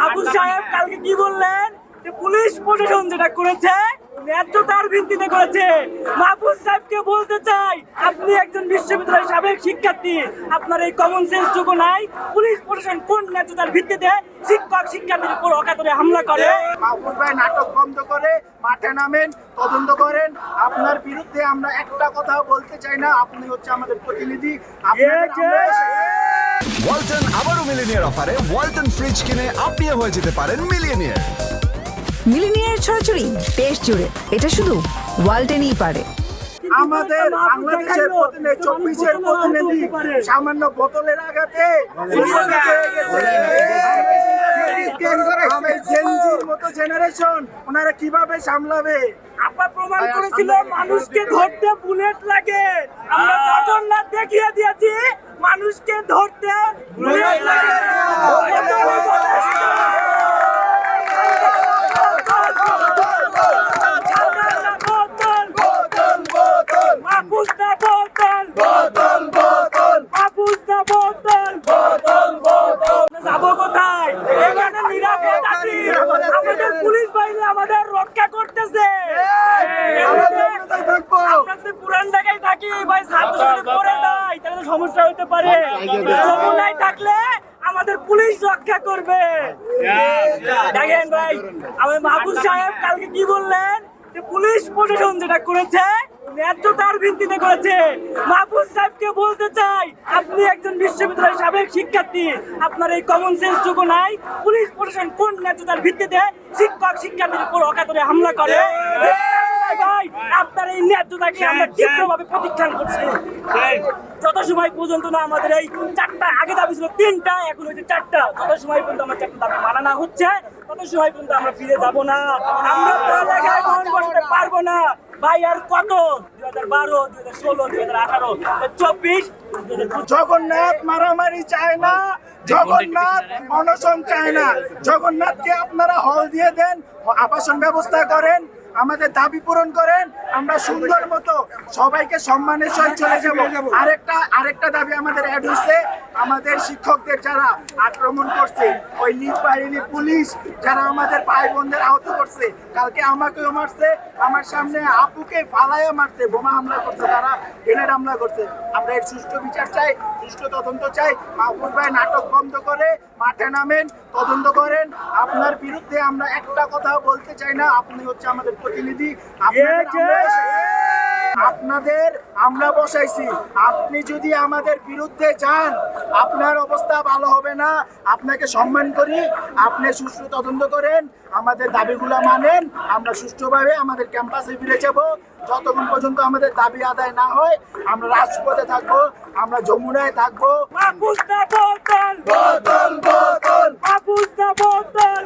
বাবু আচ্ছা, সাহেব হ্যাঁ। কালকে কি বললেন? যে পুলিশ প্রশাসন যেটা করেছে ন্যায্যতার ভিত্তিতে করেছে। মাহফুজ সাহেবকে বলতে চাই আপনি একজন বিশ্ববিদ্যালয়ের সাবেক শিক্ষার্থী আপনার এই কমন সেন্স যোগ্য নাই। পুলিশ প্রশাসন কোন ন্যায্যতার ভিত্তিতে শিক্ষক শিক্ষার্থীর উপর অকাতরে হামলা করে? মাহফুজ ভাই নাটক বন্ধ করে মাঠে নামেন তদন্ত করেন। আপনার বিরুদ্ধে আমরা একটা কথা বলতে চাই না। আপনি হচ্ছে আমাদের প্রতিনিধি। আপনার ওয়ালটন আবারও মিলিনিয়ার অফারে ওয়ালটন ফ্রিজ কিনে আপনিও হয়ে যেতে পারেন মিলিয়নিয়ার মিলিনিয়ার ছড়াছড়ি দেশ জুড়ে এটা শুধু ওয়ালটেনই পারে আমাদের বাংলাদেশের প্রতিনিধি চব্বিশের প্রতিনিধি সামান্য বোতলের আঘাতে জেনজির মতো জেনারেশন ওনারা কীভাবে সামলাবে আপা প্রমাণ করেছিল মানুষকে ধরতে বুলেট লাগে। আমরা জগন্নাথ দেখিয়ে দিয়েছি মানুষকে ধরতে বুলেট লাগে বোতলে বলেছিল। ঝামেলা বোতল, মাহফুজ না বোতল, মাহফুজ না বোতল। যাব কোথায় এখানে নিরাপদ আছি আমাদের পুলিশ বাহিনী আমাদের রক্ষা করতেছে। আমরা যদি পুরান ঢাকায় থাকি ভাই ছাত্র করে যায় তাহলে সমস্যা হতে পারে। যমুনায় থাকলে আমাদের পুলিশ রক্ষা করবে। দেখেন ভাই আমাদের মাহবুব সাহেব কালকে কি বললেন? যে পুলিশ প্রশাসন যেটা করেছে ন্যায্যতার ভিত্তিতে করেছে। মাহবুব সাহেবকে বলতে চাই আপনি একজন বিশ্ববিদ্যালয়ের সাবেক শিক্ষার্থী। আপনার এই কমন সেন্স টুকু নাই। পুলিশ প্রশাসন কোন ন্যায্যতার ভিত্তিতে শিক্ষক শিক্ষার্থীর উপর অকাতরে হামলা করে? ভাই আপনার এই ন্যায্যতাকে আমরা তীব্রভাবে প্রতিষ্ঠান করছি। যত সময় পর্যন্ত না আমাদের এই চারটা আগে দাবি ছিল তিনটা এখন হচ্ছে চারটা। যত সময় পর্যন্ত আমার চারটা দাবি মানা না হচ্ছে তত সময় পর্যন্ত আমরা ফিরে যাব না। আমরা পড়ালেখায় পারব না। ভাই আর কত? দুই হাজার বারো দুই হাজার ষোলো দুই হাজার আঠারো চব্বিশ জগন্নাথ মারামারি চায় না জগন্নাথ অনশন চায় না। জগন্নাথকে আপনারা হল দিয়ে দেন আবাসন ব্যবস্থা করেন আমাদের দাবি পূরণ করেন আমরা সুন্দর মতো সবাইকে সম্মানের সহিত চলে যাব। আরেকটা আরেকটা দাবি আমাদের অ্যাড হচ্ছে আমাদের শিক্ষকদের যারা আক্রমণ করছে ওই লিগ বাহিনী পুলিশ যারা আমাদের ভাই বোনদের আহত করছে কালকে আমাকেও মারছে আমার সামনে আপুকে ফালাইয়া মারছে বোমা হামলা করছে তারা গ্রেনেড হামলা করছে। আমরা এর সুষ্ঠু বিচার চাই সুষ্ঠু তদন্ত চাই। মাহফুজ ভাই নাটক বন্ধ করে মাঠে নামেন তদন্ত করেন। আপনার বিরুদ্ধে আমরা একটা কথা বলতে চাই না। আপনি হচ্ছে আমাদের প্রতিনিধি। আপনাদের আমরা এসেছি। আপনাদের আমরা বসাইছি। আপনি যদি আমাদের বিরুদ্ধে যান আপনার অবস্থা ভালো হবে না। আপনাকে সম্মান করি। আপনি সুষ্ঠু তদন্ত করেন। আমাদের দাবিগুলো মানেন। আমরা সুষ্ঠুভাবে আমাদের ক্যাম্পাসে ফিরে যাব। যতক্ষণ পর্যন্ত আমাদের দাবি আদায় না হয় আমরা রাজপথে থাকব। আমরা যমুনায় থাকব। মাহফুজ না বোতল বোতল বোতল বোতল